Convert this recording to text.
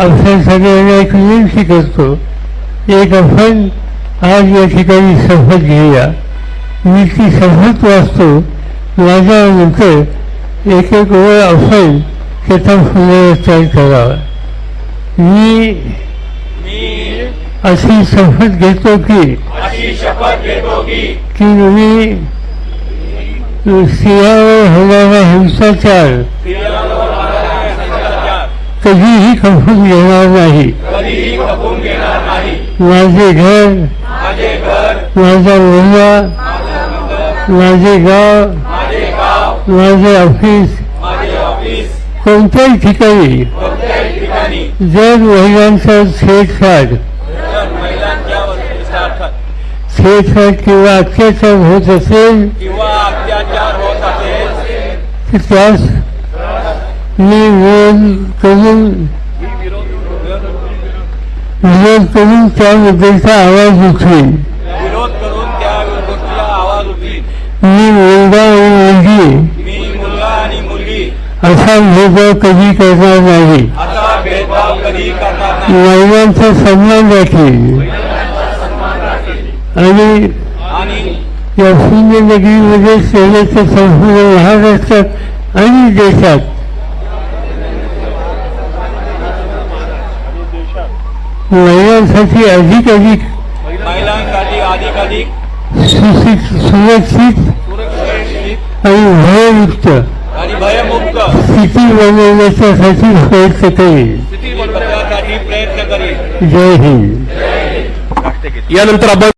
आपण सगळ्यांना एक विनंती करतो एक आपण आज या ठिकाणी शपथ घेऊया. मी ती शपथ वाचतो माझ्यानंतर एक एक ओळ आपण त्याचा पुनरुच्चार करावा. मी मी अशी शपथ घेतो की अशी शपथ घेतो की की मी स्त्रियावर होणारा हिंसाचार कधीही खपून घेणार नाही. माझे घर माझा मुलगा माझे गाव माझे ऑफिस कोणत्याही ठिकाणी जर महिलांचा छेडछाड छेडछाड किंवा अत्याचार होत असेल किंवा त्यास मी विरोध करून विरोध करून उठवेन त्या गोष्टीला आवाज उठवी. मी मुलगा आणि मुलगी. असा भेदभाव कधी करणार नाही. महिलांचा सन्मान राखील आणि या शून्यनगरीमध्ये सेवेचं संपूर्ण महाराष्ट्रात आणि देशात महिलांसाठी अधिकाधिक महिलांसाठी अधिकाधिक सुशिक सुरक्षित सुरक्षित आणि भयमुक्त आणि भयमुक्त स्थिती बनवण्याच्यासाठी प्रयत्न करेल प्रयत्न करेल जय हिंद. यानंतर आपण